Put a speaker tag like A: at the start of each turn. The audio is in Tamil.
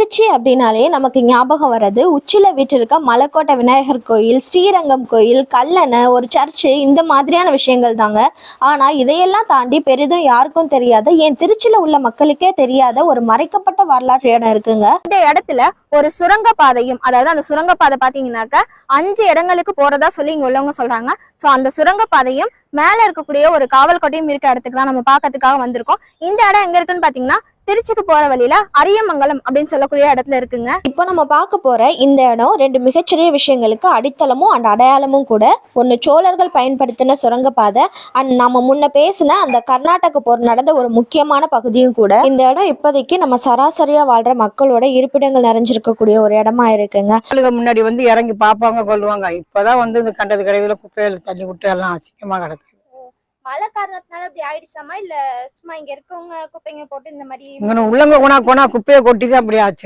A: திருச்சி அப்படின்னாலே நமக்கு ஞாபகம் வர்றது உச்சில வீட்டிருக்க மலைக்கோட்டை விநாயகர் கோயில் ஸ்ரீரங்கம் கோயில் கல்லணை ஒரு சர்ச்சு இந்த மாதிரியான விஷயங்கள் தாங்க. ஆனால் இதையெல்லாம் தாண்டி பெரிதும் யாருக்கும் தெரியாத என் திருச்சியில் உள்ள மக்களுக்கே தெரியாத ஒரு மறைக்கப்பட்ட வரலாற்று இடம் இருக்குங்க.
B: இந்த இடத்துல ஒரு சுரங்க பாதையும் அதாவது அந்த சுரங்க பாதை பாத்தீங்கன்னாக்க அஞ்சு இடங்களுக்கு போறதா சொல்லி இங்க உள்ளவங்க சொல்றாங்க. சோ அந்த சுரங்க பாதையும் மேல இருக்கக்கூடிய ஒரு காவல் கோட்டையும் இருக்க இடத்துக்கு தான் நம்ம பாக்கிறதுக்காக வந்திருக்கோம். இந்த இடம் எங்க இருக்குன்னு பாத்தீங்கன்னா திருச்சிக்கு போற வழியில அரியமங்கலம் அப்படின்னு சொல்லக்கூடிய இடத்துல இருக்குங்க.
A: இப்போ நம்ம பார்க்க போற இந்த இடம் ரெண்டு மிகச்சிறிய விஷயங்களுக்கு அடித்தளமும் அண்ட் அடையாளமும் கூட. ஒன்று சோழர்கள் பயன்படுத்தின சுரங்கப்பாதை அண்ட் நம்ம முன்ன பேசின அந்த கர்நாடக போர் நடந்த ஒரு முக்கியமான பகுதியும் கூட. இந்த இடம் இப்போதைக்கு நம்ம சராசரி சராசரியா வாழ்ற மக்களோட இருப்பிடங்கள் நிறைஞ்சிருக்கக்கூடிய ஒரு இடமா இருக்குங்க.
C: ஆளுங்க முன்னாடி வந்து இறங்கி பார்ப்பாங்க கொள்ளுவாங்க இப்பதான் வந்து இந்த கண்டது கடையில குப்பையில தள்ளி விட்டு எல்லாம் அசிங்கமா கிடக்கு.
B: மழை காரணத்தினால இப்படி ஆயிடுச்சாமா? இல்ல சும்மா இங்க இருக்கவங்க குப்பைங்க போட்டு இந்த மாதிரி
C: இங்க உள்ளங்க கொணா கொணா குப்பையை கொட்டி தான் அப்படி ஆச்சு.